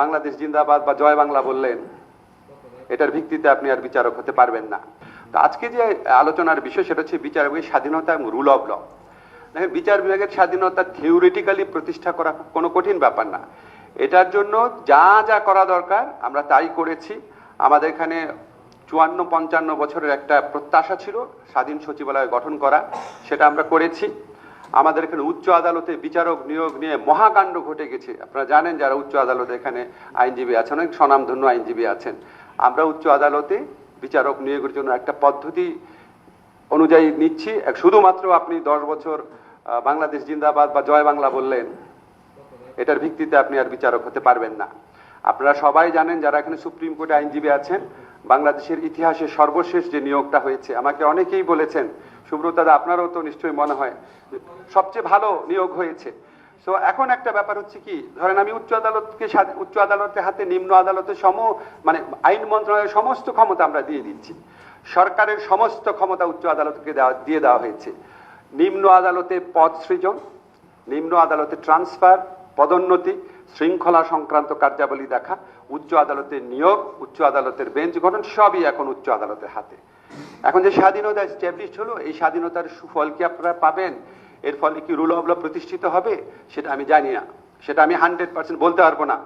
বাংলাদেশ জিন্দাবাদ বা জয় বাংলা বললেন, এটার ভিত্তিতে আপনি আর বিচারক হতে পারবেন না। তো আজকে যে আলোচনার বিষয় সেটা হচ্ছে বিচার বিভাগের স্বাধীনতা এবং রুল অব ল দেখেন, বিচার বিভাগের স্বাধীনতা থিওরিটিক্যালি প্রতিষ্ঠা করা কোনো কঠিন ব্যাপার না। এটার জন্য যা যা করা দরকার, আমরা তাই করেছি। আমাদের এখানে চুয়ান্ন পঞ্চান্ন বছরের একটা প্রত্যাশা ছিল, স্বাধীন সচিবালয় গঠন করা, সেটা আমরা করেছি। আমাদের এখানে উচ্চ আদালতে বিচারক নিয়োগ নিয়ে মহাকাণ্ড ঘটে গেছে। আপনারা জানেন যারা উচ্চ আদালতে এখানে আইনজীবী আছেন, অনেক স্বনামধন্য আইনজীবী আছেন। আমরা উচ্চ আদালতে বিচারক নিয়োগের জন্য একটা পদ্ধতি অনুযায়ী নিচ্ছি। শুধুমাত্র আপনি দশ বছর বাংলাদেশ জিন্দাবাদ বা জয় বাংলা বললেন, এটার ভিত্তিতে আপনি আর বিচারক হতে পারবেন না। আপনারা সবাই জানেন যারা এখানে সুপ্রিম কোর্টে আইনজীবী আছেন, বাংলাদেশের ইতিহাসে সর্বশেষ যে নিয়োগটা হয়েছে, আমাকে অনেকেই বলেছেন সুব্রতাদা আপনারও তো নিশ্চয়ই মনে হয় সবচেয়ে ভালো নিয়োগ হয়েছে। সো এখন একটা ব্যাপার হচ্ছে কি, ধরেন আমি উচ্চ আদালতকে উচ্চ আদালতের হাতে, নিম্ন আদালতের সম মানে আইন মন্ত্রণালয়ের সমস্ত ক্ষমতা আমরা দিয়ে দিচ্ছি। সরকারের সমস্ত ক্ষমতা উচ্চ আদালতকে দেওয়া, দিয়ে দেওয়া হয়েছে। নিম্ন আদালতে পদ সৃজন, নিম্ন আদালতে ট্রান্সফার পদোন্নতি, শৃঙ্খলা সংক্রান্ত কার্যাবলী দেখা, উচ্চ আদালতের নিয়োগ, উচ্চ আদালতের বেঞ্চ গঠন, সবই এখন উচ্চ আদালতের হাতে। এখন যে স্বাধীনতা এস্টাবলিশ হলো, এই স্বাধীনতার সুফল কি আপনারা পাবেন? এর ফলে কি রুল অব ল প্রতিষ্ঠিত হবে? সেটা আমি জানি না। সেটা আমি হান্ড্রেড পার্সেন্ট বলতে পারব না।